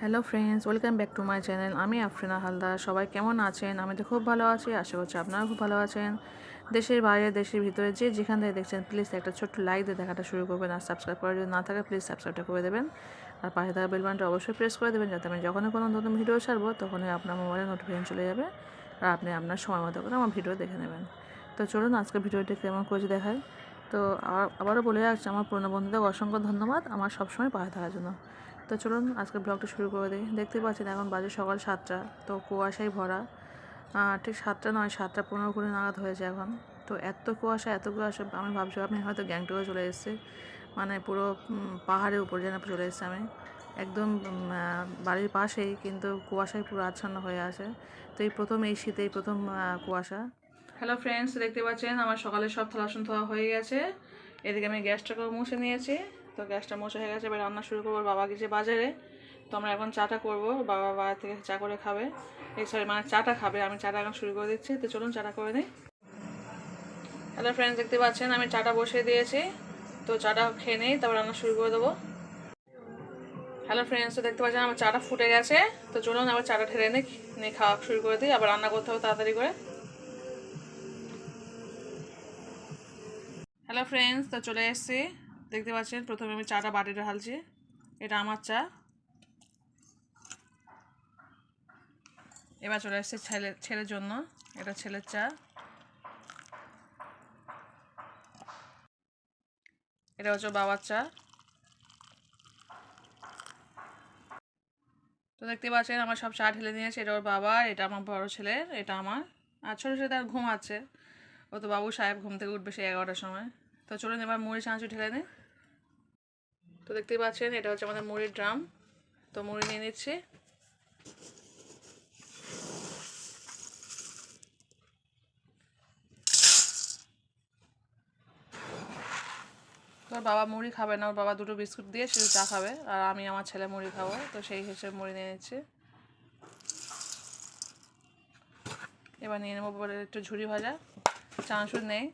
Hello friends welcome back to my channel আমি আফরিনা হালদার। সবাই কেমন আছেন? আমি তো খুব ভালো আছি। আশা করছি আপনারা খুব ভালো আছেন। দেশের বাইরে, দেশের ভিতরে যে যেখান থেকে দেখছেন প্লিজ একটা ছোট্ট লাইক দিয়ে দেখাটা শুরু করবেন। আর সাবস্ক্রাইব করা যদি না থাকে প্লিজ সাবস্ক্রাইবটা করে দেবেন। আর পাশে থাকা বেল বাটনটা অবশ্যই প্রেস করে দেবেন, যাতে আমি যখনই কোনো নতুন ভিডিও ছাড়বো, তখনই আপনার মোবাইলে নোটিফিকেশন চলে যাবে। আর আপনি আপনার সময় মতো করে আমার ভিডিও দেখে নেবেন। তো চলুন আজকে ভিডিওটি কেমন করেছে দেখায় তো আবারও বলে রাখছি, আমার পুরনো বন্ধুদের অসংখ্য ধন্যবাদ। আমার সবসময় পাশে থাকার জন্য। তো চলুন আজকে ব্লগটা শুরু করে দিই। দেখতে পাচ্ছেন এখন বাজে সকাল সাতটা, তো কুয়াশায় ভরা। ঠিক সাতটা নয়, সাতটা পনেরো কুড়ি নাগাদ হয়েছে এখন। তো এত কুয়াশা এত কুয়াশা, আমি ভাবছি আপনি হয়তো গ্যাংটকে চলে এসেছে। মানে পুরো পাহাড়ের উপর যেন চলে এসেছে আমি। একদম বাড়ির পাশেই, কিন্তু কুয়াশায় পুরো আচ্ছন্ন হয়ে আছে। তো এই প্রথম এই শীতে, এই প্রথম কুয়াশা। হ্যালো ফ্রেন্ডস দেখতে পাচ্ছেন আমার সকালে সব থালাসন ধোয়া হয়ে গেছে। এদিকে আমি গ্যাসটাকেও মুছে নিয়েছি। তো গ্যাসটা মোছা হয়ে গেছে, এবার রান্না শুরু করব বাবা গেছে বাজারে। তো আমরা এখন চাটা করব, বাবা বাজার থেকে চা করে খাবে। এই সরি মানে চাটা খাবে, আমি চাটা এখন শুরু করে দিচ্ছি, তো চলুন চাটা করে নিই। হ্যালো ফ্রেন্ডস দেখতে পাচ্ছেন আমি চাটা বসিয়ে দিয়েছি। তো চাটা খেয়ে নিই, তারপর রান্না শুরু করে দেবো। হ্যালো ফ্রেন্ডস তো দেখতে পাচ্ছেন আমার চাটা ফুটে গেছে। তো চলুন আবার চাটা ঠেলে নিই, নিয়ে খাওয়া শুরু করে দিই, আবার রান্না করতে হবে তাড়াতাড়ি করে। হ্যালো ফ্রেন্ডস তো চলে এসেছি। দেখতে পাচ্ছেন, প্রথমে আমি চাটা বাটিতে ঢালছি। এটা আমার চা। এবার চলে এসেছে ছেলে, ছেলের জন্য। এটা ছেলের চা। এটা হচ্ছে বাবার চা। তো দেখতে পাচ্ছেন, আমার সব চা ঢেলে নিয়েছে। এটা ওর বাবার এটা আমার বড় ছেলের এটা আমার। আর ছোটো ছেলে তার ঘুম আছে ও তো বাবু সাহেব ঘুম থেকে উঠবে সেই এগারোটার সময়। তো চলুন এবার মুড়ি চানাচু ঢেলে নিই তো দেখতেই পাচ্ছেন, এটা হচ্ছে আমাদের মুড়ির ড্রাম। তো মুড়ি নিয়ে নিচ্ছি। তোর বাবা মুড়ি খাবে না, ওর বাবা দুটো বিস্কুট দিয়ে শুধু চা খাবে, আর আমি আমার ছেলে মুড়ি খাব। তো সেই হিসেবে মুড়ি নিয়ে নিচ্ছি। এবার নিয়ে নেব একটু ঝুড়ি ভাজা। চানাচুর নেই,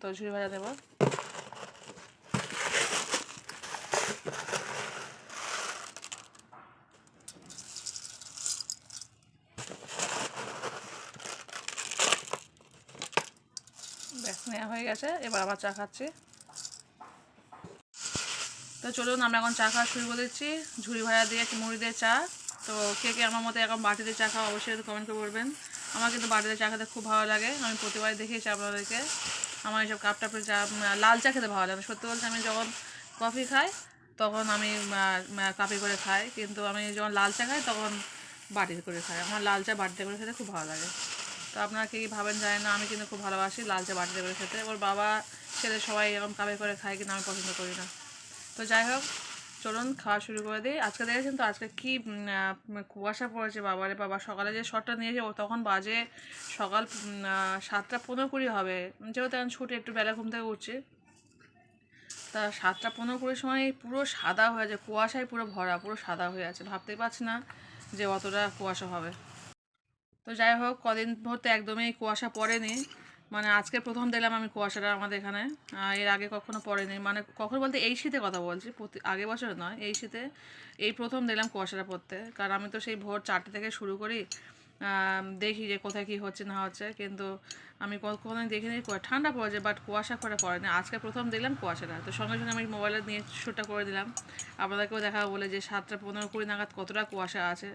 তো ঝুড়ি ভাজা দেবো গেছে এবার আবার চা খাচ্ছি। তো চলুন আমরা এখন চা খাওয়া শুরু করে দিচ্ছি। ঝুড়ি ভাড়া দিয়ে একটু মুড়ি দিয়ে চা। তো কে কে আমার মতো এখন বাটিতে চা খাওয়া অবশ্যই কমেন্ট করে বলবেন। আমার কিন্তু বাটিতে চা খেতে খুব ভালো লাগে। আমি প্রতিবার দেখেছি আপনাদেরকে। আমার এইসব কাপ টাপে চা লাল চা খেতে ভালো লাগে। সত্যি বলতে আমি যখন কফি খাই, তখন আমি কাপে করে খাই। কিন্তু আমি যখন লাল চা খাই, তখন বাটিতে করে খাই। আমার লাল চা বাটিতে করে খেতে খুব ভালো লাগে। তো আপনারা কি ভাবেন জানেন না, আমি কিন্তু খুব ভালোবাসি লাল চা বাটিতে খেতে ওর বাবা, ছেলে সবাই এরকম কাপে করে খায় কিন্তু আমি পছন্দ করি না। তো যাই হোক, চলুন খাওয়া শুরু করে দিই। আজকে দেখেছেন তো, আজকে কি কুয়াশা পড়েছে, বাবারে বাবা। সকালে যে শটটা নিয়েছে, ও তখন বাজে সকাল সাতটা পনেরো কুড়ি হবে। যেহেতু এখন ছুটি, একটু বেলা ঘুম থেকে উঠছে। তা সাতটা পনেরো কুড়ির সময় পুরো সাদা হয়ে আছে, কুয়াশায় পুরো ভরা, পুরো সাদা হয়ে আছে। ভাবতেই পারছি না যে অতটা কুয়াশা হবে। তো যাই হোক, কদিন ধরতে একদমই কুয়াশা পড়েনি। মানে আজকে প্রথম দিলাম আমি কুয়াশাটা আমাদের এখানে। এর আগে কখনো পড়েনি। মানে কখন বলতে এই শীতে কথা বলছি, প্রতি আগে বছর নয়, এই শীতে এই প্রথম দিলাম কুয়াশাটা পড়তে। কারণ আমি তো সেই ভোর চারটে থেকে শুরু করি দেখি যে কোথায় কী হচ্ছে, না হচ্ছে। কিন্তু আমি কখনোই দেখিনি ঠান্ডা পড়েছে বাট কুয়াশা করে পড়েনি। আজকে প্রথম দিলাম কুয়াশাটা। তো সঙ্গে সঙ্গে আমি মোবাইলে নিয়ে শ্যুটটা করে দিলাম। আপনাদেরকেও দেখা বলে যে সাতটা পনেরো কুড়ি নাগাদ কতটা কুয়াশা আছে।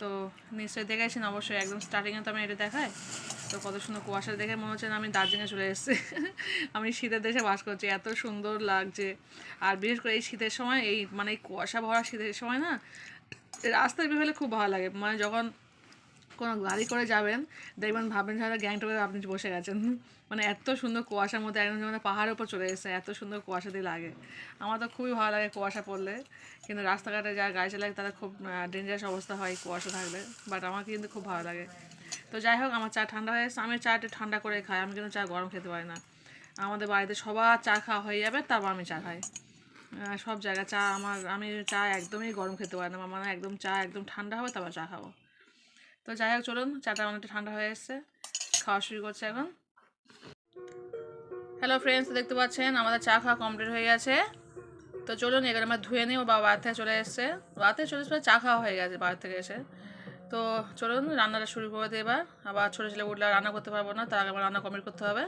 তো নিশ্চয়ই দেখেছেন অবশ্যই একদম স্টার্টিংয়ে তো আমি এটা দেখাই। তো কত সুন্দর কুয়াশা দেখে মনে হচ্ছে না আমি দার্জিলিংয়ে চলে এসেছি। আমি শীতের দেশে বাস করছি, এত সুন্দর লাগছে। আর বিশেষ করে এই শীতের সময়, এই মানে এই কুয়াশা ভরা শীতের সময় না, রাস্তায় বেরোলে খুব ভালো লাগে। মানে যখন কোনো গাড়ি করে যাবেন দেখবেন ভাববেন যে হয়তো গ্যাংটকে আপনি বসে গেছেন। মানে এত সুন্দর কুয়াশার মধ্যে একদম যেমন পাহাড়ের উপর চলে এসেছে, এত সুন্দর কুয়াশা দিয়ে লাগে। আমার তো খুবই ভালো লাগে কুয়াশা পড়লে, কিন্তু রাস্তাঘাটে যারা গাড়ি চালায় তাদের খুব ডেঞ্জারাস অবস্থা হয় কুয়াশা থাকলে বাট আমার কিন্তু খুব ভালো লাগে। তো যাই হোক, আমার চা ঠান্ডা হয়ে আমি চা একটু ঠান্ডা করে খাই, আমি কিন্তু চা গরম খেতে পারি না। আমাদের বাড়িতে সবার চা খাওয়া হয়ে যাবে, তারপর আমি চা খাই। সব জায়গায় চা, আমার, আমি চা একদমই গরম খেতে পারি না, আমার মানে একদম চা একদম ঠান্ডা হবে, তারপর চা খাব। তো যাই হোক চলুন, চাটা অনেকটা ঠান্ডা হয়ে এসছে। খাওয়া শুরু করছে এখন। হ্যালো ফ্রেন্ডস দেখতে পাচ্ছেন, আমাদের চা খাওয়া কমপ্লিট হয়ে গেছে। তো চলুন এখানে আমার ধুয়ে নিই, ও বাবা বাড়ি থেকে চলে এসছে। থেকে চলে এসে চা খাওয়া হয়ে গেছে, বাড়ি থেকে এসে। তো চলুন, রান্নাটা শুরু করে দিই এবার। আবার ছোটো ছেলে উঠলে রান্না করতে পারব না, তার আগে আমার রান্না কমপ্লিট করতে হবে।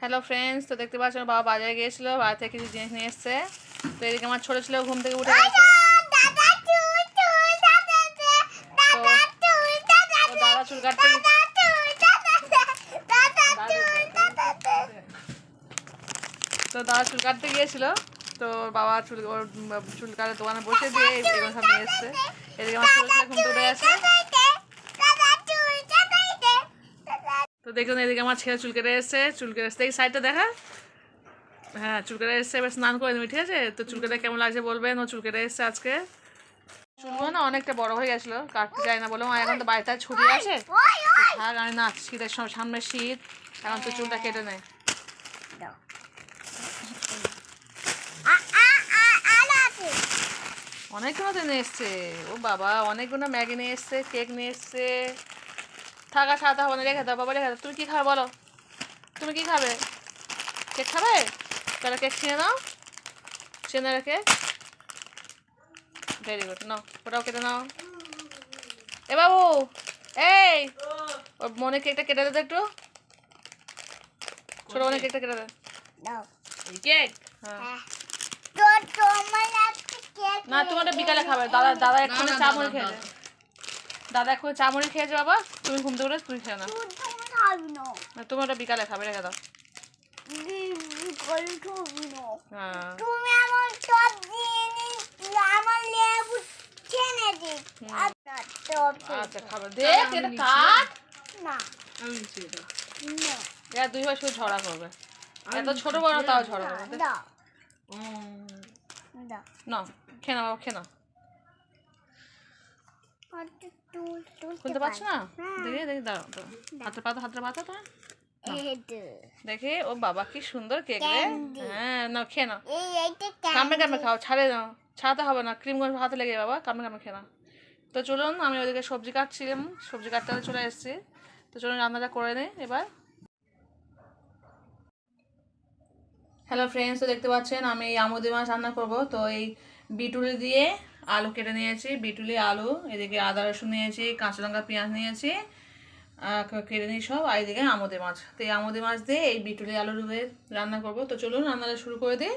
হ্যালো ফ্রেন্ডস তো দেখতে পাচ্ছেন বাবা বাজারে গিয়েছিল, বাড়ি থেকে কিছু জিনিস নিয়ে এসছে। তো এদিকে আমার ছোটো ছেলে ঘুম থেকে উঠে গেছে তো ও দাদা চুল কাটতে তো দাদা চুল কাটতে গিয়েছিল, তো বাবা চুল, ওর চুল কাটার দোকানে বসে দিয়ে এগুলো সব এসছে। এদিকে আমার চুল ঘুম থেকে উঠে তো দেখুন, এদিকে আমার ছেলে চুল কেটে এসছে। চুল কেটে এসছে, এই সাইডটা দেখা। হ্যাঁ চুল কেটে এসছে, এবার স্নান করে নিবি, ঠিক আছে? তো চুল কেটে কেমন লাগছে বলবেন? ও চুল কেটে এসছে আজকে। চুলগুলো না অনেকটা বড় হয়ে গেছিল কাটতে যায় না বলে এখন তো বাড়িতে ছুটি আছে। থাক আমি না শীতের সময় সামনে শীত এখন তো চুলটা কেটে নেয়। অনেকগুলো তো নিয়ে এসছে। ও বাবা অনেকগুলো ম্যাগি নিয়ে এসছে কেক নিয়ে এসছে। থাকা খাওয়া হবে না রেখে দাও বাবা রেখে দাও। তুমি কী খাবে বলো? তুমি কি খাবে? কেক খাবে? তাহলে কেক ছিঁড়ে নাও চেনে রেখে। ভেরি গুড নাও। ওটাও কেটে নাও এ বাবু এই ওর মনে কেকটা কেটে দে একটু ছোট মনে কেকটা কেটে দে কেক হ্যাঁ না তোমার বিকালে খাবে দাদা দাদা এক্ষুনি চা মুড়ি খেয়েছে দাদা এক্ষুনি চা মুড়ি খেয়েছে বাবা তুমি ঘুম থেকে উঠে তুমি খেয়ে না তুমি ওটা বিকালে খাবে রেখে দাও হ্যাঁ তুমি আমার সব জিনিস আমার লেবু ছেনে দিস আচ্ছা খাবার। দেখ এটা কাট না। না। এরা দুই ভাই শুধু ঝগড়া করবে। এত ছোট বড় তাও ঝগড়া করবে। দাও। দাও। না খেয়ে নাও বাবা, খেয়ে নাও। হাতে তুল তুল খুলতে পারছ না? দেখি দেখি দাঁড়াও পাতা হাতের পাতা এই ও বাবা কি সুন্দর কেক রে। হ্যাঁ নাও খেয়ে নাও। কামড়ে কামড়ে খাও ছাড়ে নাও ছাড়াতে হবে না। ক্রিম করে হাতে লেগে বাবা। কামড়ে কামড়ে খেয়ে নাও। তো চলুন, আমি ওদিকে সবজি কাটছিলাম। সবজি কাটতে চলে এসেছি। তো চলুন, রান্নাটা করে নিই এবার। হ্যালো ফ্রেন্ডস তো দেখতে পাচ্ছেন, আমি এই আমুদি মাছ রান্না করব। তো এই বিটুলি দিয়ে আলু কেটে নিয়েছি। বিটুলি, আলু, এদিকে আদা, রসুন নিয়েছি, কাঁচা লঙ্কা, পেঁয়াজ নিয়েছি কেটে নিই সব, আর এদিকে আমুদি মাছ। তো এই আমুদি মাছ দিয়ে এই বিটুলি আলু দিয়ে রান্না করব। তো চলুন, রান্নাটা শুরু করে দিই।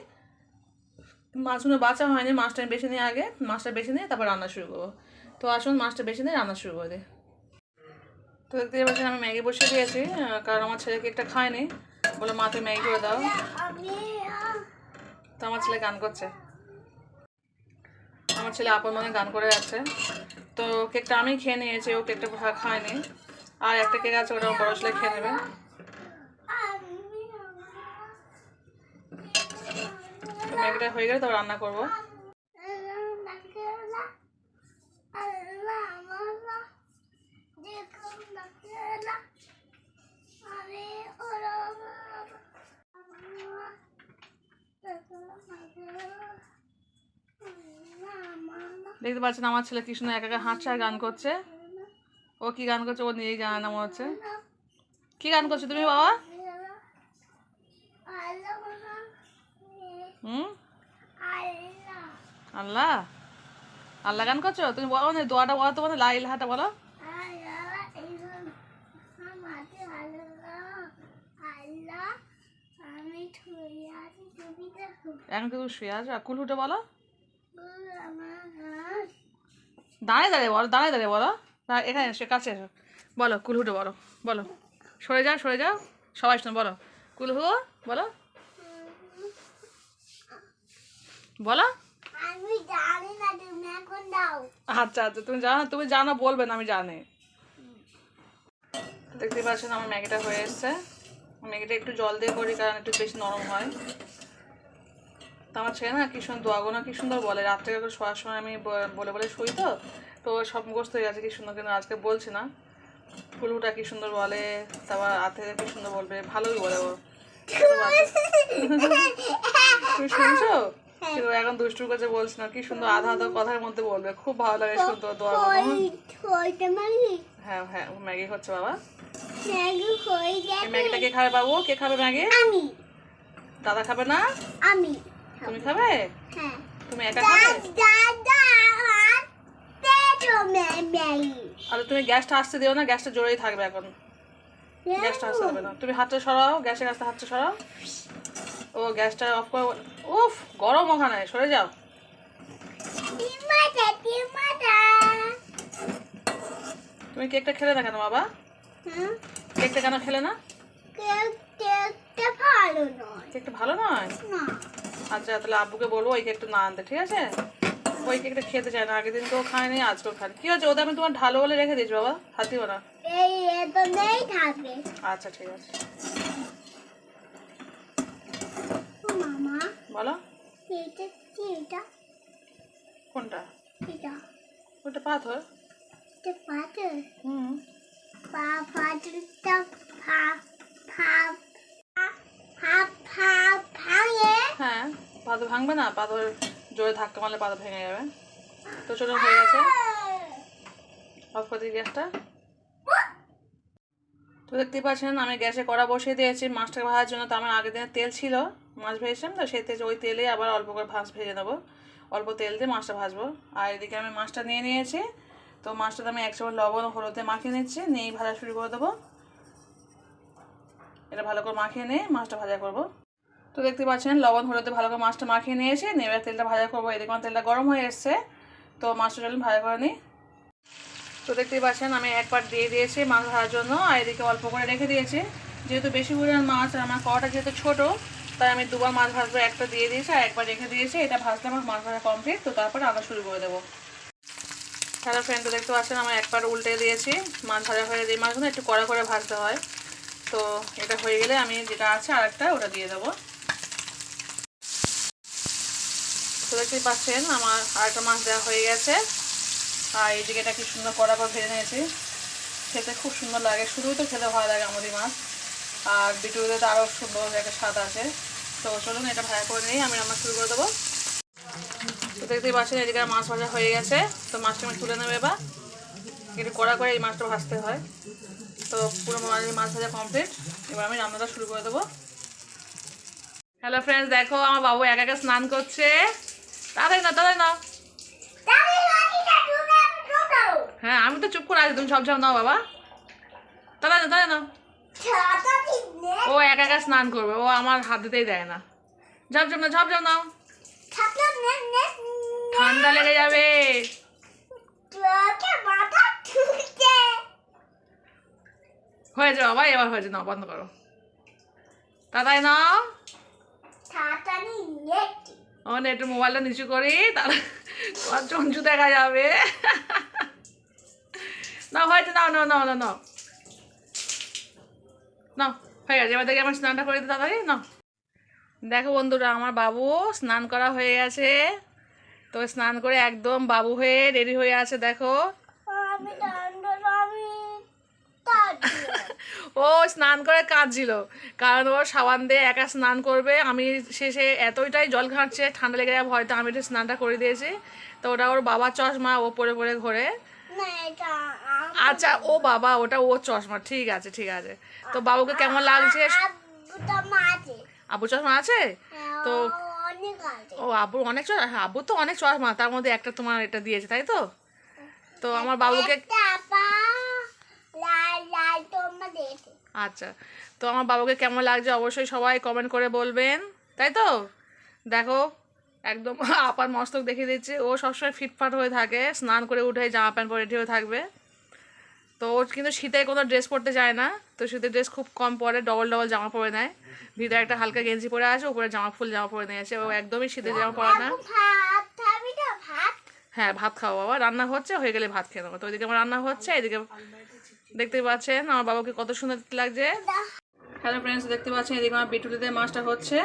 মাছগুলো বাঁচা হয়নি, মাছটা বেছে নিয়ে আগে। মাছটা বেছে নিয়ে তারপর রান্না শুরু করব। তো আসুন, মাছটা বেছে নিয়ে রান্না শুরু করে দিই। তো দেখতে পাচ্ছেন, আমি ম্যাগি বসিয়ে দিয়েছি কারণ আমার ছেলে কেকটা খায়নি। বলে, মা, তুমি ম্যাগি করে দাও। তো আমার ছেলে গান করছে। আমার ছেলে আপন মনে গান করে যাচ্ছে। তো কেকটা আমি খেয়ে নিয়েছি, ও কেকটা খায়নি। আর একটা কেক আছে ওটা বড় ছেলে খেয়ে নেবে। ম্যাগিটা হয়ে গেলে তো রান্না করব আল্লাহ আল্লাহ আল্লাহ দেখুন আল্লাহ আমি ওরা দেখতে পাচ্ছেন আমার ছেলে কৃষ্ণ একা একা হাঁটছে আর গান করছে। ও কি গান করছে? ও নিজেই জানে না মনে হচ্ছে। কি গান করছ তুমি বাবা? হুম? আল্লাহ। আল্লাহ গান করছ? তুমি বলো না দোয়াটা বলো তো বলো লাই লাহাটা বলো। তুমি এখন কিন্তু শুয়ে আছো? আর কুলহুটে বলো। দাঁড়ায়, দাঁড়িয়ে বলো, দাঁড়ায়, দাঁড়িয়ে বলো। এখানে এসে, কাছে এসো। বলো, কুলহুটে বলো বলো। সরে যাও সরে যাও। সবাই শোনো, বলো। কুলহু, বলো। বলো। আচ্ছা আচ্ছা তুমি জানো তুমি জানো, বলবে না, আমি জানি। দেখতে পাচ্ছেন, আমার ম্যাগিটা হয়ে এসছে। ম্যাগিটা একটু জল দিয়ে করি, কারণ একটু বেশি নরম হয়। তো আমার ছেলে না কি সুন্দর দোয়াগোনা কি সুন্দর বলে। রাত্রে করে শোয়ার সময় আমি বলে বলে শুই তো তো সব মুখস্থ হয়ে গেছে কি সুন্দর কিন্তু আজকে বলছি না। ফুলুটা কি সুন্দর বলে তারপর হাতে কি সুন্দর বলবে ভালোই বলে ও। তুমি শুনছো? কিন্তু এখন দুষ্টুর কাছে বলছি না কি সুন্দর আধা আধা কথার মধ্যে বলবে খুব ভালো লাগে সুন্দর দোয়া হ্যাঁ হ্যাঁ ম্যাগি হচ্ছে বাবা। ম্যাগিটা কে খাবে বাবু? কে খাবে ম্যাগি? দাদা খাবে না? আমি। তুমি খাবে? হ্যাঁ। তুমি একা খাবে? আর তুমি গ্যাসটা আসতে দিও না গ্যাসটা জোরেই থাকবে এখন। গ্যাসটা আসতে দেবে না। তুমি হাতটা সরাও গ্যাসের কাছে হাতটা সরাও। ও গ্যাসটা অফ করো উফ গরম ওখানে সরে যাও। তুমি কেকটা খেলে না কেন বাবা? কেকটা কেন খেলে না? কেকটা ভালো নয়। কেকটা ভালো নয়? না। আচ্ছা তাহলে আব্বুকে বলব ওই কেকটা না আনতে ঠিক আছে? ওই কেকটা খেতে চায় না আগের দিন তো খায়নি আজকেও খায় কি হচ্ছে ওদের আমি তোমার ঢালো বলে রেখে দিয়েছি বাবা। হাত দিও না। আচ্ছা ঠিক আছে। বলো। কোনটা? ওটা পাথর। পাথর? হুম। পা পাথরটা ফা ফা হ্যাঁ ভাঙবে না পাথর জোরে ধাক্কা মারলে পাথর ভেঙে যাবে। তো চলো, হয়ে গেছে। অফ করে গ্যাসটা। তো দেখতেই পাচ্ছেন, আমি গ্যাসে কড়া বসিয়ে দিয়েছি মাছটা ভাজার জন্য। তো আমার আগের দিনের তেল ছিল, মাছ ভেজেছিলাম। তো সেই তেল, ওই তেলে আবার অল্প করে ভাজ ভেজে নেব। অল্প তেল দিয়ে মাছটা ভাজবো। আর এদিকে আমি মাছটা নিয়ে নিয়েছি। তো মাছটাতে আমি এক চামচ লবণ, হলুদে মাখিয়ে নিচ্ছি। নিয়েই ভাজা শুরু করে দেবো। এটা ভালো করে মাখিয়ে নিয়ে মাছটা ভাজা করব। তো দেখতে পাচ্ছেন, লবণ, হলুদে ভালো করে মাছটা মাখিয়ে নিয়েছি, নিয়ে এবার তেলটা ভাজা করব। এদিকে আমার তেলটা গরম হয়ে এসছে, তো মাছটা চলুন ভাজা করে নিই তো দেখতেই পাচ্ছেন, আমি একবার দিয়ে দিয়েছি মাছ ভাজার জন্য, আর এদিকে অল্প করে রেখে দিয়েছি। যেহেতু বেশি পরিমাণ মাছ, আর আমার কটা যেহেতু ছোট, তাই আমি দুবার মাছ ভাজবো, একটা দিয়ে দিয়েছি, আর একবার রেখে দিয়েছি। এটা ভাজলে আমার মাছ ভাজা কমপ্লিট তো তারপরে আবার শুরু করে দেবো। হ্যালো ফ্রেন্ড তো দেখতে পাচ্ছেন আমার একবার উল্টে দিয়েছি, মাছ ভাজা হয়ে এই মাছগুলো একটু কড়া করে ভাজতে হয়। তো এটা হয়ে গেলে আমি যেটা আছে আর একটা ওটা দিয়ে দেবো। তো দেখতেই পাচ্ছেন, আমার আরেকটা মাছ দেওয়া হয়ে গেছে। আর এইদিকে এটা কি সুন্দর কড়া করে ভেজে নিয়েছি। খেতে খুব সুন্দর লাগে, শুধুই তো খেতে ভালো লাগে আমাদের মাছ। আর বিটুতে তো আরও সুন্দর একটা স্বাদ আছে। তো চলুন এটা ভাজা করে নিই, আমি রান্না শুরু করে দেবো। তো দেখতেই পাচ্ছেন, এদিকে মাছ ভাজা হয়ে গেছে। তো মাছটা আমি তুলে নেবে এবার। একটু কড়া করে এই মাছটা ভাজতে হয়। তো পুরো মাছ- ভাজা কমপ্লিট এবার আমি রান্নাটা শুরু করে দেবো। হ্যালো ফ্রেন্ডস দেখো আমার বাবু একা একা স্নান করছে। তাড়াতাড়ি না তাড়াতাড়ি না হ্যাঁ আমি তো চুপ করে আছি, তুমি সব সব নাও বাবা। তাড়াতাড়ি না তাড়াতাড়ি না ও একা একা স্নান করবে, ও আমার হাত দিতেই দেয় না। ঝপ ঝপ না ঝপ ঝপ নাও। ঠান্ডা লেগে যাবে। ঠুকছে হয়েছে বাবা এবার হয়েছে নাও বন্ধ করো তাড়াতাড়ি নাও আমার একটু মোবাইলটা নিচু করি তোমার চঞ্চু দেখা যাবে না হয়েছে নাও নাও নাও নাও নাও নাও হয়ে গেছে এবার দেখি আমার স্নানটা করে দিতে তাড়াতাড়ি নাও দেখো বন্ধুরা আমার বাবু স্নান করা হয়ে গেছে। তো স্নান করে একদম বাবু হয়ে রেডি হয়ে আছে দেখো আমি ঠান্ডা আমি তাড়ি ও স্নান করে কাঁদছিল কারণ ও সাবান দিয়ে একা স্নান করবে আমি শেষে এতটাই জল ঘাঁটছে ঠান্ডা লেগে যাবে হয়তো আমি একটু স্নানটা করে দিয়েছি। তো ওটা ওর বাবার চশমা ও পরে পরে ঘোরে আচ্ছা ও বাবা ওটা ও চশমা ঠিক আছে ঠিক আছে। তো বাবুকে কেমন লাগছে? আবু চশমা আছে? তো ও আবুর অনেক চশমা হ্যাঁ, আবুর তো অনেক চশমা তার মধ্যে একটা তোমার এটা দিয়েছে তাই তো? তো আমার বাবুকে একটা আপা লাল লাল তোমার দেখে আচ্ছা তো আমার বাবাকে কেমন লাগছে অবশ্যই সবাই কমেন্ট করে বলবেন তাই তো? দেখো একদম আপার মস্তক দেখিয়ে দিচ্ছে। ও সবসময় ফিটফাট হয়ে থাকে স্নান করে উঠে জামা প্যান্ট পরে হয়ে থাকবে। তো ও কিন্তু শীতে কোনো ড্রেস পরতে চায় না তো শীতের ড্রেস খুব কম পরে ডবল ডবল জামা পরে নেয়। ভিতরে একটা হালকা গেঞ্জি পরে আসে উপরে জামা ফুল জামা পরে নিয়ে আসে। ও একদমই শীতের জামা পরে না। হ্যাঁ ভাত খাও বাবা। রান্না হচ্ছে হয়ে গেলে ভাত খেয়ে নেব। তো ওইদিকে আমার রান্না হচ্ছে এদিকে দেখতে পাচ্ছেন আমার বাবাকে কত সুন্দর লাগছে। হ্যালো ফ্রেন্ডস দেখতে পাচ্ছেন এদিকে আমার বিটুলিতে মাছটা হচ্ছে।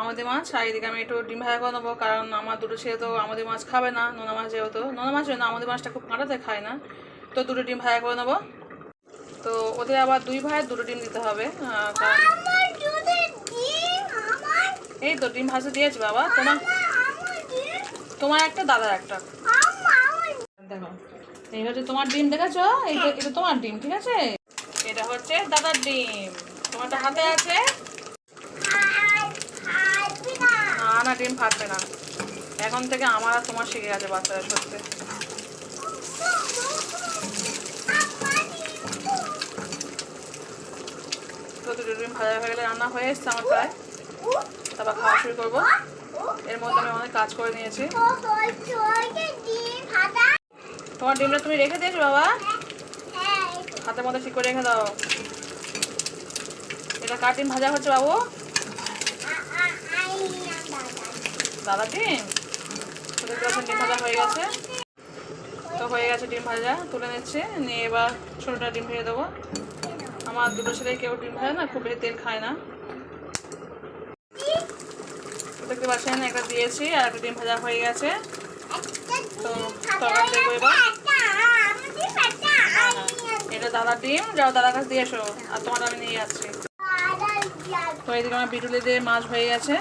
আমাদের মাছ আর এদিকে আমি একটু ডিম ভাজা করে নেব কারণ আমার দুটো ছেলে তো আমাদের মাছ খাবে না নোনা মাছ যেহেতু। নোনা মাছ না আমাদের মাছটা খুব কাঁটাতে খায় না। তো দুটো ডিম ভাজা করে নেব। তো ওদের আবার দুই ভাইয়ের দুটো ডিম দিতে হবে এই তো ডিম ভাজা দিয়েছি বাবা। তোমার তোমার একটা দাদার একটা। দেখো। এই হচ্ছে তোমার ডিম, দেখেছ? এটা তোমার ডিম, ঠিক আছে? এটা হচ্ছে দাদার ডিম। তোমারটা হাতে আছে? না না, ডিম ফাটবে না। এখন থেকে আমার আর তোমার শিখে গেছে বাচ্চারা সত্যি। দুটো ডিম ভাজা হয়ে গেলে রান্না হয়ে এসছে আমার প্রায়। তারপর খাওয়া শুরু করব। এর মধ্যে আমি অনেক কাজ করে নিয়েছি। তোমার ডিমটা তুমি রেখে দিয়েছ, বাবা? হাতের মধ্যে ঠিক করে রেখে দাও। এটা কার ডিম ভাজা হচ্ছে, বাবু? দাদা ডিম? ডিম ভাজা হয়ে গেছে। তো হয়ে গেছে ডিম ভাজা, তুলে নিচ্ছে। নিয়ে এবার ছোটোটা ডিম ভেজে দেবো। আমার দুটো ছেলে কেউ ডিম ভাজা না, খুব বেশি তেল খায় না। দেখতে পাচ্ছেন, একটা দিয়েছি আর একটা ডিম ভাজা হয়ে গেছে। তো তরকারি দেবো এবার। এটা দাদার ডিম যাও দাদার কাছে দিয়ে এসো আর তোমার আমি নিয়ে যাচ্ছি। তো আমার বিটুলি দিয়ে মাছ হয়ে গেছে।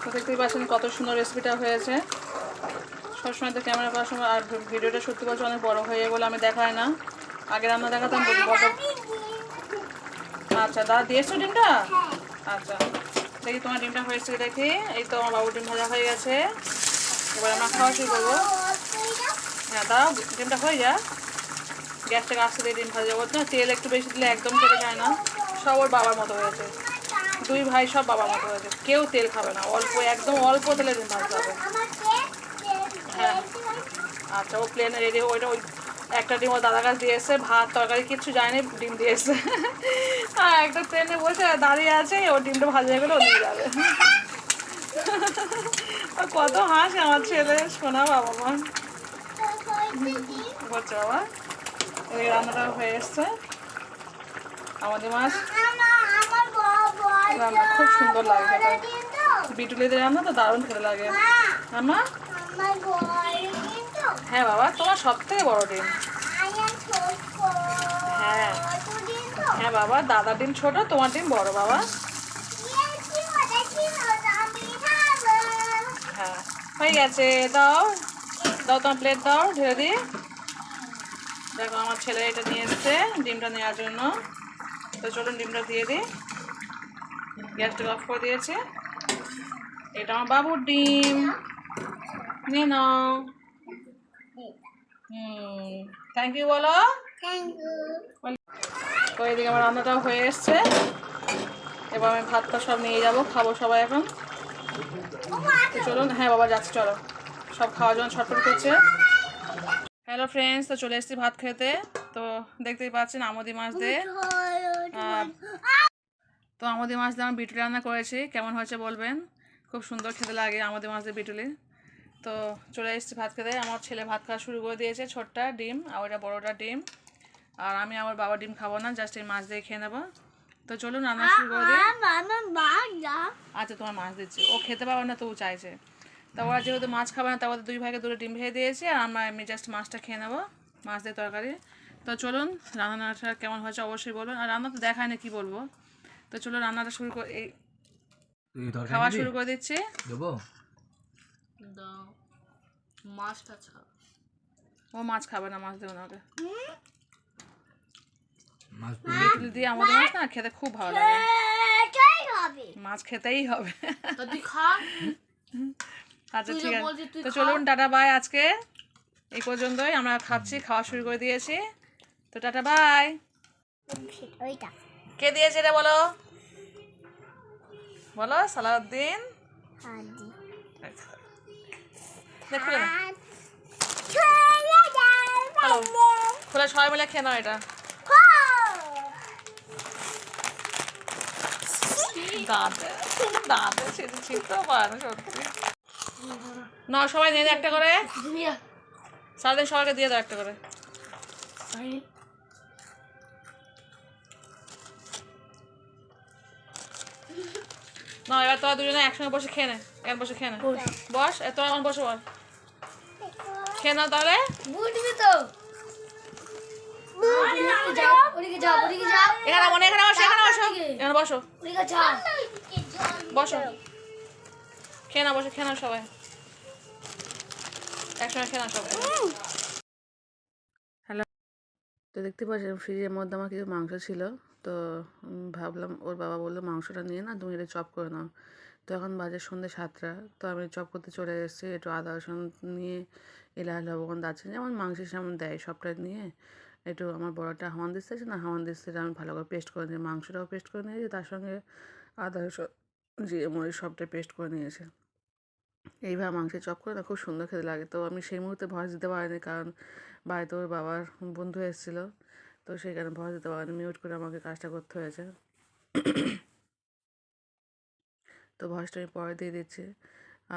তো দেখতেই পাচ্ছেন কত সুন্দর রেসিপিটা হয়েছে। সবসময় তো ক্যামেরা করার সময় আর ভিডিওটা সত্যি বলছে অনেক বড় হয়ে বলে আমি দেখাই না। আগে রান্না দেখাতাম বড় আচ্ছা দাদা দিয়েছ ডিমটা? আচ্ছা দেখি তোমার ডিমটা হয়েছে দেখি? এই তো আমার বাবুর ডিম ভাজা হয়ে গেছে। এবার আমরা খাওয়া শুরু করব। হ্যাঁ দাও ডিমটা হয়ে যা। গ্যাসটাকে আস্তে দিয়ে ডিম ভাজা যাব না তেল একটু বেশি দিলে একদম চলে যায় না। সব ওর বাবার মতো হয়েছে। দুই ভাই সব বাবার মতো হয়েছে। কেউ তেল খাবে না। অল্প, একদম অল্প তেলে ডিম ভাজতে হবে। হ্যাঁ। আচ্ছা ও প্লেনে রেডি ওইটা ওই একটা ডিম ওর দাদা কাছে দিয়ে এসছে। ভাত, তরকারি, কিচ্ছু যায়নি, ডিম দিয়ে এসছে। আর একটা ট্রেনে বসে দাঁড়িয়ে আছে, ও ডিমটা ভাজা হয়ে গেলে ও নিয়ে যাবে। কত হাসে আমার ছেলে শোনা বাবা মা। বাবা, এই রান্নাটা হয়ে আমাদের মাছ রান্না খুব সুন্দর বিটুলিদের রান্না তো দারুণ খেতে লাগে। হ্যাঁ মা? হ্যাঁ বাবা, তোমার সব থেকে বড় ডিম। হ্যাঁ। হ্যাঁ বাবা, দাদার ডিম ছোট, তোমার ডিম বড় বাবা। হ্যাঁ গেছে। দাও। দাও তোমার প্লেট দাও ঢেলে দিই দেখো আমার ছেলে এটা নিয়ে এসছে ডিমটা নেওয়ার জন্য। তো চলুন ডিমটা দিয়ে দিই। গ্যাসটা অফ করে দিয়েছে। এটা আমার বাবুর ডিম। নিয়ে নাও। হুম। থ্যাংক ইউ বলো। তো এদিকে আমার রান্নাটাও হয়ে এসছে। এবার আমি ভাতটা সব নিয়ে যাব খাব সবাই এখন। তো চলুন হ্যাঁ বাবা যাচ্ছি চলো। সব খাওয়ার জন্য ছটফট করছে। হ্যালো ফ্রেন্ডস তো চলে এসেছি ভাত খেতে। তো দেখতেই পাচ্ছেন আমদি মাছ দিয়ে তো আমাদের মাছ দিয়ে আমি বিটুলি রান্না করেছি। কেমন হয়েছে বলবেন? খুব সুন্দর খেতে লাগে আমাদের মাছ দিয়ে বিটুলি। তো চলে এসেছি ভাত খেতে। আমার ছেলে ভাত খাওয়া শুরু করে দিয়েছে ছোট্টা ডিম আর ওইটা বড়োটা ডিম। আর আমি আমার বাবা ডিম খাব না জাস্ট এই মাছ দিয়ে খেয়ে নেব। তো চলুন রান্না শুরু করে। আচ্ছা তোমার মাছ দিচ্ছি। ও খেতে পারবে না তো ও চাইছে। তা ওরা যেহেতু মাছ খাবে না তা ওদের দুই ভাইকে দুটো ডিম ভেজে দিয়েছে আর আমরা আমি জাস্ট মাছটা খেয়ে নেব মাছ দিয়ে তরকারি। তো চলুন রান্নাটা কেমন হয়েছে অবশ্যই বলুন। আর রান্না তো দেখায় না কি বলব? তো চলো রান্নাটা শুরু করে এই খাওয়া শুরু করে দিচ্ছি। দেবো? মাছটা ও মাছ খাবে না মাছ দেবো না ওকে। মাছ তো বিটুলি দিয়ে আমাদের মাছ না খেতে খুব ভালো লাগে। মাছ খেতেই হবে। তুই খা। আচ্ছা ঠিক আছে। তো চলুন টাটা বাই আজকে। এই পর্যন্তই আমরা খাচ্ছি খাওয়া শুরু করে দিয়েছি। তো টাটা বাই। কে দিয়েছে এটা বলো? বলো সালাউদ্দিন। খোলা সবাই মিলে খেয়ে নাও এটা। দাঁতে ছিটতেও পারে না সত্যি না সবাই নিয়ে একটা করে। সারাদিন সবাইকে দিয়ে দাও একটা করে। না এবার তোরা দুজনে একসঙ্গে বসে খেয়ে নে এখানে বসে খেয়ে নে। বস। তোরা এখন বসে বল খেয়ে নাও তাহলে। বুঝবি তো। ওদিকে যাও ওদিকে যাও। এখানে মনে এখানে বসো এখানে বসো। এখানে বসো। ওদিকে যাও। বসো। খেয়ে নাও বসে খেয়ে নাও সবাই। একসঙ্গে খেয়ে নাও সবাই। হ্যালো। তো দেখতে পাচ্ছি ফ্রিজের মধ্যে আমার কিছু মাংস ছিল। তো ভাবলাম ওর বাবা বলল মাংসটা নিয়ে না তুমি এটা চপ করে নাও। তো এখন বাজে সন্ধ্যে সাতটা। তো আমি চপ করতে চলে এসেছি একটু আদা রসুন নিয়ে এলাচ লবঙ্গ দারচিনি যেমন মাংসের যেমন দেয় সবটা নিয়ে। একটু আমার বড়টা হামান দিচ্ছে না হামান দিচ্ছে আমি ভালো করে পেস্ট করে নিয়ে, মাংসটাও পেস্ট করে নিয়েছি, তার সঙ্গে আদা, রসুন, জিরে, মরিচ সবটাই পেস্ট করে নিয়েছে। এইভাবে মাংসের চপ করে না, খুব সুন্দর খেতে লাগে। তো আমি সেই মুহূর্তে ভয়েস দিতে পারিনি, কারণ বাড়িতে ওর বাবার বন্ধু এসেছিল, তো সেখানে ভয়েস দিতে পারিনি মিউট করে আমাকে কাজটা করতে হয়েছে। তো ভয়েসটা আমি পরে দিয়ে দিচ্ছি।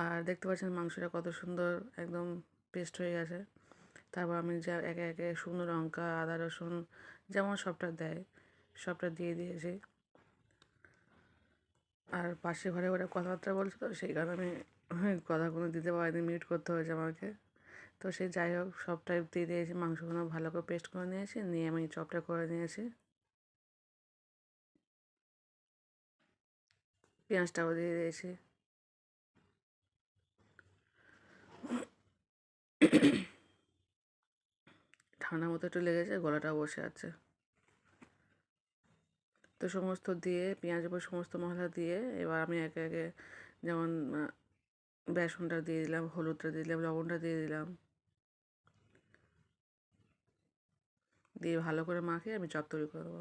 আর দেখতে পাচ্ছেন মাংসটা কত সুন্দর একদম পেস্ট হয়ে গেছে। তারপর আমি যা একে একে শুকনো লঙ্কা, আদা, রসুন যেমন সবটা দেয়, সবটা দিয়ে দিয়েছি। আর পাশে ঘরে ওরা কথাবার্তা বলছে তো, সেই কারণে আমি কথাগুলো দিতে পারিনি মিউট করতে হয়েছে আমাকে। তো সে যাই হোক, সবটাই দিয়ে দিয়েছি, মাংসগুলো ভালো করে পেস্ট করে নিয়েছি, নিয়ে আমি চপটা করে নিয়েছি। পেঁয়াজটাও দিয়ে দিয়েছি। ঠান্ডা মতো একটু লেগেছে গলাটা বসে আছে। তো সমস্ত দিয়ে পেঁয়াজ উপর সমস্ত মশলা দিয়ে, এবার আমি একে একে যেমন বেসনটা দিয়ে দিলাম, হলুদটা দিয়ে দিলাম, লবণটা দিয়ে দিলাম। দিয়ে ভালো করে মাখিয়ে আমি চপ তৈরি করব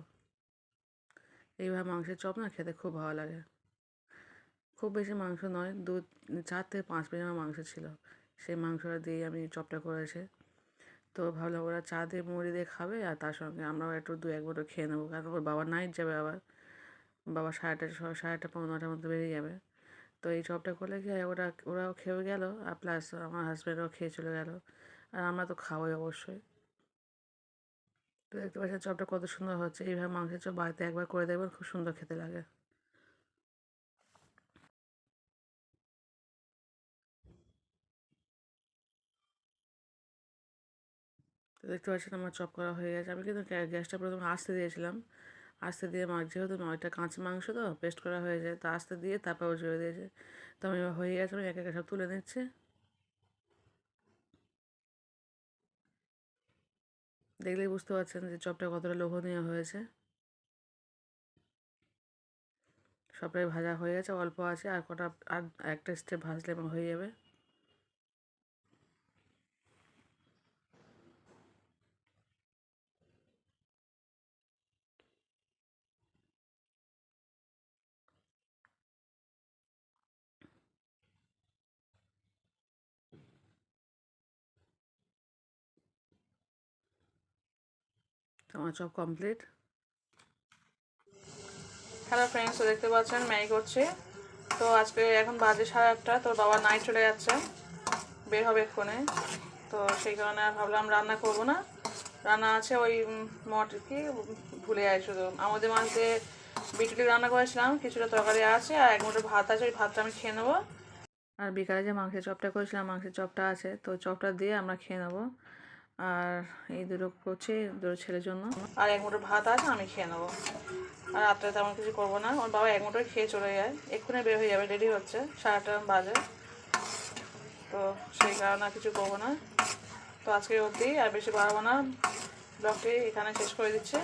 এইভাবে মাংসের চপ না খেতে খুব ভালো লাগে। খুব বেশি মাংস নয়, দু, চার থেকে পাঁচ পিস আমার মাংস ছিল। সেই মাংসটা দিয়ে আমি চপটা করেছি। তো ভালো ওরা চা দিয়ে মুড়ি দিয়ে খাবে আর তার সঙ্গে আমরাও একটু দু এক বটো খেয়ে নেব। কারণ ওর বাবা নাইট যাবে আবার। বাবা সাড়ে আটটা সাড়ে আটটা পনেরো নটার মধ্যে বেরিয়ে যাবে। তো এই চপটা করলে কি হয়, ওরা, ওরাও খেয়ে গেল আর প্লাস আমার হাজব্যান্ডও খেয়ে চলে গেল। আর আমরা তো খাওয়াই অবশ্যই। তো দেখতে পাচ্ছেন চপটা কত সুন্দর হচ্ছে। এইভাবে মাংসের চপ বাড়িতে একবার করে দেখবেন, খুব সুন্দর খেতে লাগে। তো দেখতে পাচ্ছেন আমার চপ করা হয়ে গেছে। আমি কিন্তু গ্যা- গ্যাসটা প্রথমে আস্তে দিয়েছিলাম। আস্তে দিয়ে মাছ যেহেতু নয়টা কাঁচা মাংস তো, পেস্ট করা হয়ে যায়, তো আস্তে দিয়ে তারপর জুড়ে দিয়েছে। তো আমি হয়ে গেছে, আমি একে একে সব তুলে নিচ্ছি। দেখলেই বুঝতে পারছেন যে চপটা কতটা লোভনীয় হয়েছে। সবটাই ভাজা হয়ে গেছে, অল্প আছে, আর কটা আর একটা স্টেপ ভাজলে হয়ে যাবে। আমার চপ কমপ্লিট হ্যালো ফ্রেন্ডস তো দেখতে পাচ্ছেন ম্যাগি করছি। তো আজকে এখন বাজে সাড়ে আটটা তোর বাবা নাইট চলে যাচ্ছে। বের হবে এক্ষুনি। তো সেই কারণে আর ভাবলাম রান্না করব না। রান্না আছে ওই মট কি ভুলে যায় শুধু। আমাদের মাঝে বিটুলি রান্না করেছিলাম কিছুটা তরকারি আছে আর এক মুঠো ভাত আছে ওই ভাতটা আমি খেয়ে নেব। আর বিকালে যে মাংসের চপটা করেছিলাম মাংসের চপটা আছে তো চপটা দিয়ে আমরা খেয়ে নেব। আর এই দুটো করছে, দুটো ছেলের জন্য। আর এক মুঠো ভাত আছে, আমি খেয়ে নেব। আর রাত্রে তেমন কিছু করব না ওর বাবা এক মুঠোই খেয়ে চলে যায়। এক্ষুনি বের হয়ে যাবে রেডি হচ্ছে আটটা বাজে। তো সেই কারণে কিছু করব না। তো আজকে অবধি আর বেশি বাড়াবো না। ব্লগটি এখানে শেষ করে দিচ্ছে।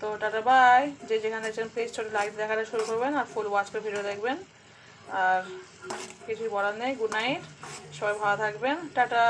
তো টাটা, বাই। যে যেখানে দেখছেন প্লিজ ছোটো লাইক দেখাটা শুরু করবেন আর ফুল ওয়াচ করে ভিডিও দেখবেন। আর কিছুই বলার নেই। গুড নাইট সবাই ভালো থাকবেন। টাটা।